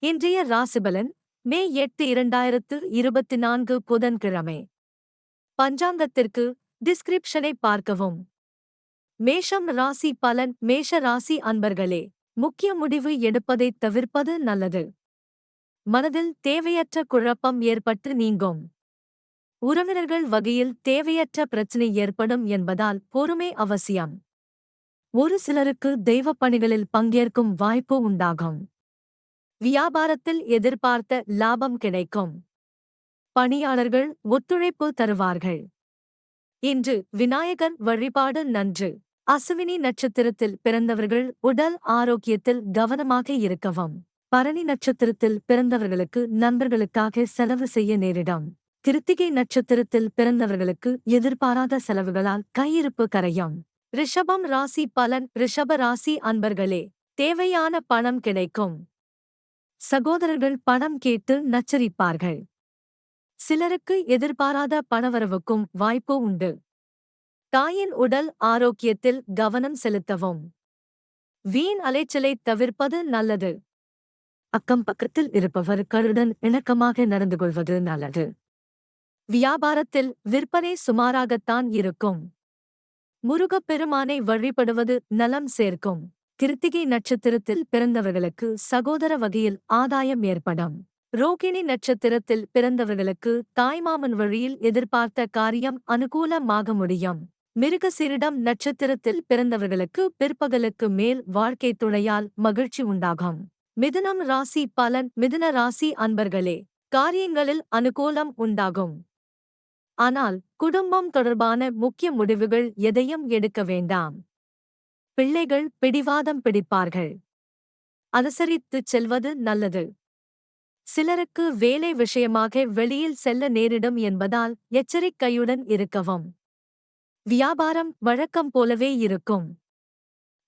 இன்றைய ராசிபலன் மே எட்டு இரண்டாயிரத்து இருபத்தி நான்கு புதன்கிழமை. பஞ்சாங்கத்திற்கு டிஸ்கிரிப்ஷனை பார்க்கவும். மேஷம் ராசி பலன் மேஷ ராசி அன்பர்களே முக்கிய முடிவு எடுப்பதைத் தவிர்ப்பது நல்லது. மனதில் தேவையற்ற குழப்பம் ஏற்பட்டு நீங்கும். உறவினர்கள் வகையில் தேவையற்ற பிரச்சினை ஏற்படும் என்பதால் பொறுமை அவசியம். ஒரு சிலருக்கு தெய்வப் பணிகளில் பங்கேற்கும் வாய்ப்பு உண்டாகும். வியாபாரத்தில் எதிர்பார்த்த லாபம் கிடைக்கும். பணியாளர்கள் ஒத்துழைப்பு தருவார்கள். இன்று விநாயகர் வழிபாடு நன்று. அசுவினி நட்சத்திரத்தில் பிறந்தவர்கள் உடல் ஆரோக்கியத்தில் கவனமாக இருக்கவும். பரணி நட்சத்திரத்தில் பிறந்தவர்களுக்கு நண்பர்களுக்காக செலவு செய்ய நேரிடும். கிருத்திகை நட்சத்திரத்தில் பிறந்தவர்களுக்கு எதிர்பாராத செலவுகளால் கையிருப்பு கரையும். ரிஷபம் ராசி பலன். ரிஷப ராசி அன்பர்களே தேவையான பணம் கிடைக்கும். சகோதரர்கள் பணம் கேட்டு நச்சரிப்பார்கள். சிலருக்கு எதிர்பாராத பணவரவுக்கும் வாய்ப்பு உண்டு. தாயின் உடல் ஆரோக்கியத்தில் கவனம் செலுத்தவும். வீண் அலைச்சலை தவிர்ப்பது நல்லது. அக்கம் பக்கத்தில் இருப்பவர்களுடன் இணக்கமாக நடந்து கொள்வது நல்லது. வியாபாரத்தில் விற்பனை சுமாராகத்தான் இருக்கும். முருகப்பெருமானை வழிபடுவது நலம் சேர்க்கும். கிருத்திகை நட்சத்திரத்தில் பிறந்தவர்களுக்கு சகோதர வகையில் ஆதாயம் ஏற்படும். ரோகிணி நட்சத்திரத்தில் பிறந்தவர்களுக்கு தாய்மாமன் வழியில் எதிர்பார்த்த காரியம் அனுகூலமாக முடியும். மிருகசிரிடம் நட்சத்திரத்தில் பிறந்தவர்களுக்கு பிற்பகலுக்கு மேல் வாழ்க்கை துணையால் மகிழ்ச்சி உண்டாகும். மிதுனம் ராசி பலன் மிதுன ராசி அன்பர்களே காரியங்களில் அனுகூலம் உண்டாகும். ஆனால் குடும்பம் தொடர்பான முக்கிய முடிவுகள் எதையும் எடுக்க வேண்டாம். பிள்ளைகள் பிடிவாதம் பிடிப்பார்கள். அனுசரித்துச் செல்வது நல்லது. சிலருக்கு வேலை விஷயமாக வெளியில் செல்ல நேரிடும் என்பதால் எச்சரிக்கையுடன் இருக்கவும். வியாபாரம் வழக்கம் போலவே இருக்கும்.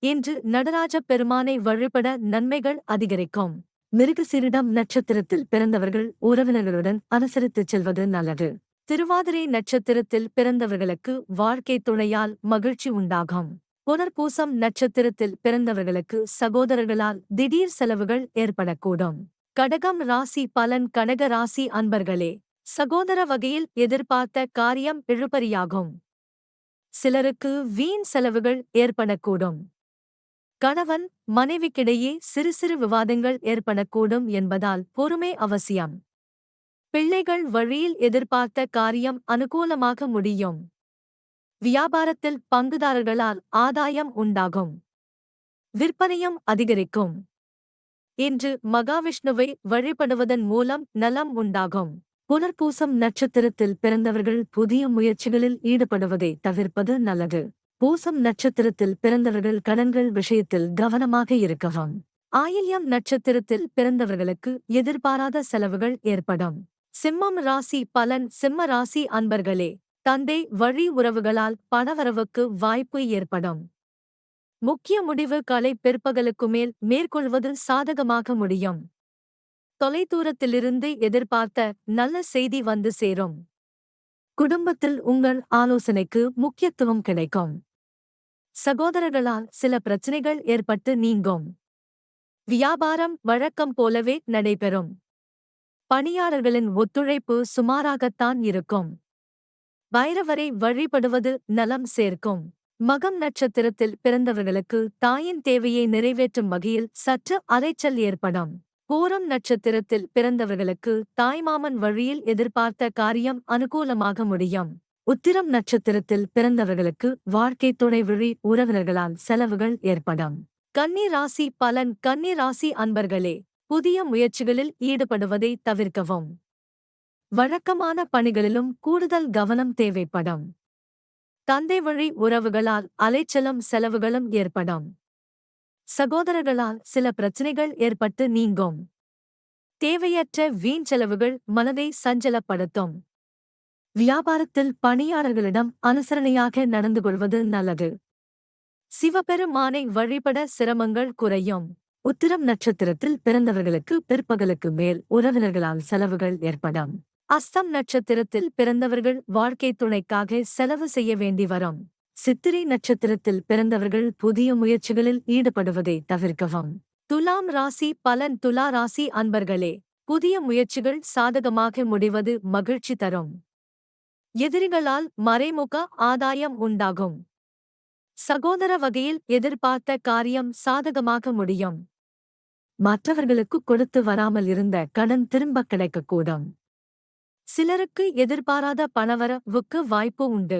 இன்று நடராஜ பெருமானை வழிபட நன்மைகள் அதிகரிக்கும். மிருகசிரிடம் நட்சத்திரத்தில் பிறந்தவர்கள் உறவினர்களுடன் அனுசரித்துச் செல்வது நல்லது. திருவாதிரை நட்சத்திரத்தில் பிறந்தவர்களுக்கு வாழ்க்கை துணையால் மகிழ்ச்சி உண்டாகும். புனர்பூசம் நட்சத்திரத்தில் பிறந்தவர்களுக்கு சகோதரர்களால் திடீர் செலவுகள் ஏற்படக்கூடும். கடகம் ராசி பலன் கனக ராசி அன்பர்களே சகோதர வகையில் எதிர்பார்த்த காரியம் இழுபறியாகும். சிலருக்கு வீண் செலவுகள் ஏற்படக்கூடும். கணவன் மனைவிக்கிடையே சிறு சிறு விவாதங்கள் ஏற்படக்கூடும் என்பதால் பொறுமை அவசியம். பிள்ளைகள் வழியில் எதிர்பார்த்த காரியம் அனுகூலமாக முடியும். வியாபாரத்தில் பங்குதாரர்களால் ஆதாயம் உண்டாகும். விற்பனையும் அதிகரிக்கும். இன்று மகாவிஷ்ணுவை வழிபடுவதன் மூலம் நலம் உண்டாகும். புனர்பூசம் நட்சத்திரத்தில் பிறந்தவர்கள் புதிய முயற்சிகளில் ஈடுபடுவதை தவிர்ப்பது நல்லது. பூசம் நட்சத்திரத்தில் பிறந்தவர்கள் கடன்கள் விஷயத்தில் கவனமாக இருக்கவும். ஆயில்யம் நட்சத்திரத்தில் பிறந்தவர்களுக்கு எதிர்பாராத செலவுகள் ஏற்படும். சிம்மம் ராசி பலன். சிம்ம ராசி அன்பர்களே தந்தை வழி உறவுகளால் பணவரவுக்கு வாய்ப்பு ஏற்படும். முக்கிய முடிவு கலை பிற்பகலுக்கு மேல் மேற்கொள்வது சாதகமாக முடியும். தொலைதூரத்திலிருந்து எதிர்பார்த்த நல்ல செய்தி வந்து சேரும். குடும்பத்தில் உங்கள் ஆலோசனைக்கு முக்கியத்துவம் கிடைக்கும். சகோதரர்களால் சில பிரச்சனைகள் ஏற்பட்டு நீங்கும். வியாபாரம் வழக்கம் போலவே நடைபெறும். பணியாளர்களின் ஒத்துழைப்பு சுமாராகத்தான் இருக்கும். பைரவரை வழிபடுவது நலம் சேர்க்கும். மகம் நட்சத்திரத்தில் பிறந்தவர்களுக்கு தாயின் தேவையை நிறைவேற்றும் வகையில் சற்று அலைச்சல் ஏற்படும். பூரம் நட்சத்திரத்தில் பிறந்தவர்களுக்கு தாய்மாமன் வழியில் எதிர்பார்த்த காரியம் அனுகூலமாக முடியும். உத்திரம் நட்சத்திரத்தில் பிறந்தவர்களுக்கு வாழ்க்கை துணை வழி உறவினர்களால் செலவுகள் ஏற்படும். கன்னி ராசி பலன் கன்னி ராசி அன்பர்களே புதிய முயற்சிகளில் ஈடுபடுவதை தவிர்க்கவும். வழக்கமான பணிகளிலும் கூடுதல் கவனம் தேவைப்படும். தந்தை வழி உறவுகளால் அலைச்சலும் செலவுகளும் ஏற்படும். சகோதரர்களால் சில பிரச்சனைகள் ஏற்பட்டு நீங்கும். தேவையற்ற வீண் செலவுகள் மனதை சஞ்சலப்படுத்தும். வியாபாரத்தில் பணியாளர்களிடம் அனுசரணையாக நடந்து கொள்வது நல்லது. சிவபெருமானை வழிபட சிரமங்கள் குறையும். உத்திரம் நட்சத்திரத்தில் பிறந்தவர்களுக்கு பிற்பகலுக்கு மேல் உறவினர்களால் செலவுகள் ஏற்படும். அஸ்தம் நட்சத்திரத்தில் பிறந்தவர்கள் வாழ்க்கை துணைக்காக செலவு செய்ய வேண்டி வரும். சித்திரை நட்சத்திரத்தில் பிறந்தவர்கள் புதிய முயற்சிகளில் ஈடுபடுவதை தவிர்க்கவும். துலாம் ராசி பலன் துலா ராசி அன்பர்களே புதிய முயற்சிகள் சாதகமாக முடிவது மகிழ்ச்சி தரும். எதிரிகளால் மறைமுக ஆதாயம் உண்டாகும். சகோதர வகையில் எதிர்பார்த்த காரியம் சாதகமாக முடியும். மற்றவர்களுக்கு கொடுத்து வராமல் இருந்த கடன் திரும்ப கிடைக்கக்கூடும். சிலருக்கு எதிர்பாராத பணவரவுக்கு வாய்ப்பு உண்டு.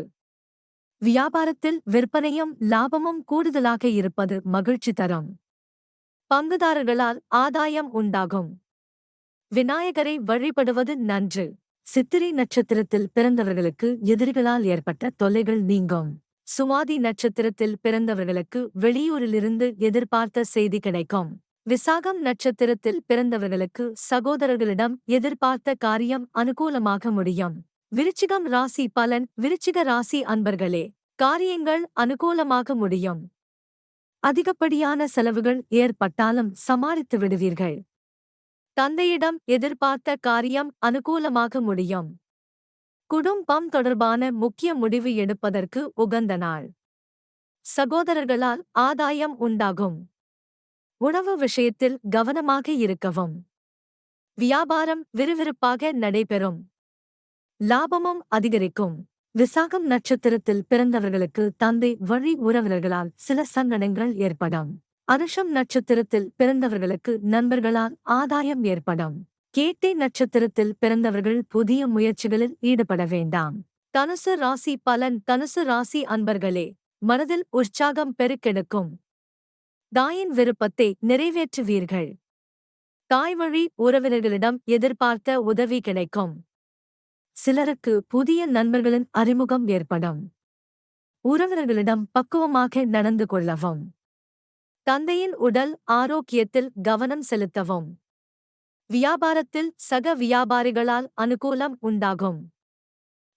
வியாபாரத்தில் விற்பனையும் லாபமும் கூடுதலாக இருப்பது மகிழ்ச்சி தரும். பங்குதாரர்களால் ஆதாயம் உண்டாகும். விநாயகரை வழிபடுவது நன்று. சித்திரை நட்சத்திரத்தில் பிறந்தவர்களுக்கு எதிரிகளால் ஏற்பட்ட தொல்லைகள் நீங்கும். சுவாதி நட்சத்திரத்தில் பிறந்தவர்களுக்கு வெளியூரிலிருந்து எதிர்பார்த்த செய்தி கிடைக்கும். விசாகம் நட்சத்திரத்தில் பிறந்தவர்களுக்கு சகோதரர்களிடம் எதிர்பார்த்த காரியம் அனுகூலமாக முடியும். விருச்சிகம் ராசி பலன். விருச்சிக ராசி அன்பர்களே காரியங்கள் அனுகூலமாக முடியும். அதிகப்படியான செலவுகள் ஏற்பட்டாலும் சமாளித்து விடுவீர்கள். தந்தையிடம் எதிர்பார்த்த காரியம் அனுகூலமாக முடியும். குடும்பம் தொடர்பான முக்கிய முடிவு எடுப்பதற்கு உகந்த நாள். சகோதரர்களால் ஆதாயம் உண்டாகும். உணவு விஷயத்தில் கவனமாக இருக்கவும். வியாபாரம் விறுவிறுப்பாக நடைபெறும். லாபமும் அதிகரிக்கும். விசாகம் நட்சத்திரத்தில் பிறந்தவர்களுக்கு தந்தை வழி உறவினர்களால் சில சங்கடங்கள் ஏற்படும். அனுஷம் நட்சத்திரத்தில் பிறந்தவர்களுக்கு நண்பர்களால் ஆதாயம் ஏற்படும். கேட்டை நட்சத்திரத்தில் பிறந்தவர்கள் புதிய முயற்சிகளில் ஈடுபட வேண்டாம். தனுசு ராசி பலன் தனுசு ராசி அன்பர்களே மனதில் உற்சாகம் பெருக்கெடுக்கும். தாயின் விருப்பத்தை நிறைவேற்றுவீர்கள். தாய்வழி உறவினர்களிடம் எதிர்பார்த்த உதவி கிடைக்கும். சிலருக்கு புதிய நண்பர்களின் அறிமுகம் ஏற்படும். உறவினர்களிடம் பக்குவமாக நடந்து கொள்ளவும். தந்தையின் உடல் ஆரோக்கியத்தில் கவனம் செலுத்தவும். வியாபாரத்தில் சக வியாபாரிகளால் அனுகூலம் உண்டாகும்.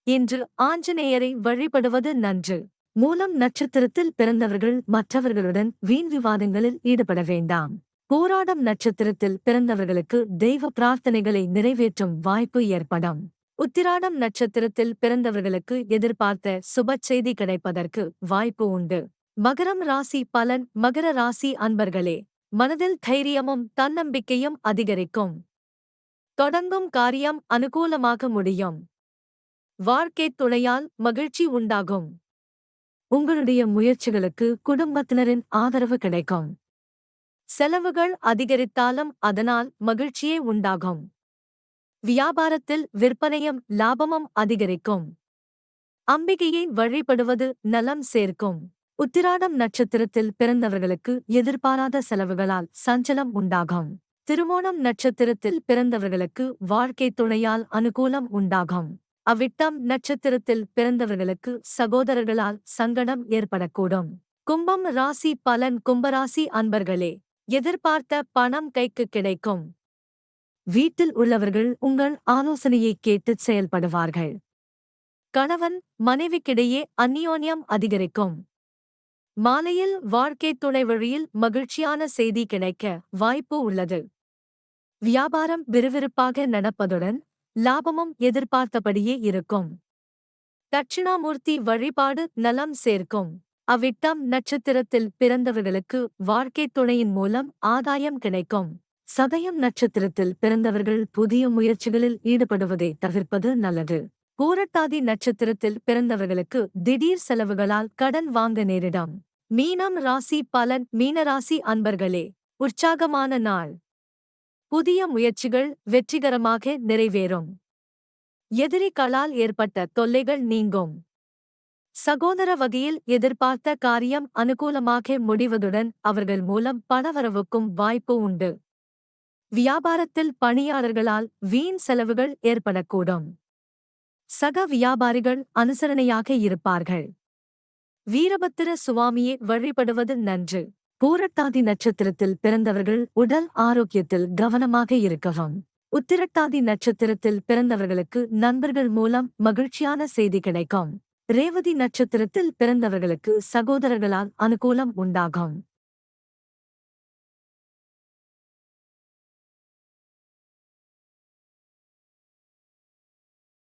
இன்று ஆஞ்சநேயரை வழிபடுவது நன்று. மூலம் நட்சத்திரத்தில் பிறந்தவர்கள் மற்றவர்களுடன் வீண் விவாதங்களில் ஈடுபட வேண்டாம். போராடம் நட்சத்திரத்தில் பிறந்தவர்களுக்கு தெய்வ பிரார்த்தனைகளை நிறைவேற்றும் வாய்ப்பு ஏற்படும். உத்திராடம் நட்சத்திரத்தில் பிறந்தவர்களுக்கு எதிர்பார்த்த சுப செய்தி கிடைப்பதற்கு வாய்ப்பு உண்டு. மகரம் ராசி பலன் மகர ராசி அன்பர்களே மனதில் தைரியமும் தன்னம்பிக்கையும் அதிகரிக்கும். தொடங்கும் காரியம் அனுகூலமாக முடியும். வாழ்க்கை துணையால் மகிழ்ச்சி உண்டாகும். உங்களுடைய முயற்சிகளுக்கு குடும்பத்தினரின் ஆதரவு கிடைக்கும். செலவுகள் அதிகரித்தாலும் அதனால் மகிழ்ச்சியே உண்டாகும். வியாபாரத்தில் விற்பனையும் லாபமும் அதிகரிக்கும். அம்பிகையை வழிபடுவது நலம் சேர்க்கும். உத்திராடம் நட்சத்திரத்தில் பிறந்தவர்களுக்கு எதிர்பாராத செலவுகளால் சஞ்சலம் உண்டாகும். திருமோணம் நட்சத்திரத்தில் பிறந்தவர்களுக்கு வாழ்க்கை துணையால் அனுகூலம் உண்டாகும். அவ்விட்டம் நட்சத்திரத்தில் பிறந்தவர்களுக்கு சகோதரர்களால் சங்கடம் ஏற்படக்கூடும். கும்பம் ராசி பலன் கும்பராசி அன்பர்களே எதிர்பார்த்த பணம் கைக்கு கிடைக்கும். வீட்டில் உள்ளவர்கள் உங்கள் ஆலோசனையை கேட்டு செயல்படுவார்கள். கணவன் மனைவிக்கிடையே அந்நியோன்யம் அதிகரிக்கும். மாலையில் வாழ்க்கை துணை வழியில் மகிழ்ச்சியான செய்தி கிடைக்க வாய்ப்பு உள்ளது. வியாபாரம் விறுவிறுப்பாக நடப்பதுடன் லாபமும் எதிர்பார்த்தபடியே இருக்கும். தட்சிணாமூர்த்தி வழிபாடு நலம் சேர்க்கும். அவ்விட்டம் நட்சத்திரத்தில் பிறந்தவர்களுக்கு வாழ்க்கை துணையின் மூலம் ஆதாயம் கிடைக்கும். சதயம் நட்சத்திரத்தில் பிறந்தவர்கள் புதிய முயற்சிகளில் ஈடுபடுவதை தவிர்ப்பது நல்லது. பூரட்டாதி நட்சத்திரத்தில் பிறந்தவர்களுக்கு திடீர் செலவுகளால் கடன் வாங்க நேரிடும். மீனம் ராசி பலன் மீனராசி அன்பர்களே உற்சாகமான நாள். புதிய முயற்சிகள் வெற்றிகரமாக நிறைவேறும். எதிரிகளால் ஏற்பட்ட தொல்லைகள் நீங்கும். சகோதர வகையில் எதிர்பார்த்த காரியம் அனுகூலமாக முடிவதுடன் அவர்கள் மூலம் பணவரவுக்கும் வாய்ப்பு உண்டு. வியாபாரத்தில் பணியாளர்களால் வீண் செலவுகள் ஏற்படக்கூடும். சக வியாபாரிகள் அனுசரணையாக இருப்பார்கள். வீரபத்திர சுவாமியை வழிபடுவது நன்று. பூரட்டாதி நட்சத்திரத்தில் பிறந்தவர்கள் உடல் ஆரோக்கியத்தில் கவனமாக இருக்கவும். உத்திரட்டாதி நட்சத்திரத்தில் பிறந்தவர்களுக்கு நண்பர்கள் மூலம் மகிழ்ச்சியான செய்தி கிடைக்கும். ரேவதி நட்சத்திரத்தில் பிறந்தவர்களுக்கு சகோதரர்களால் அனுகூலம் உண்டாகும்.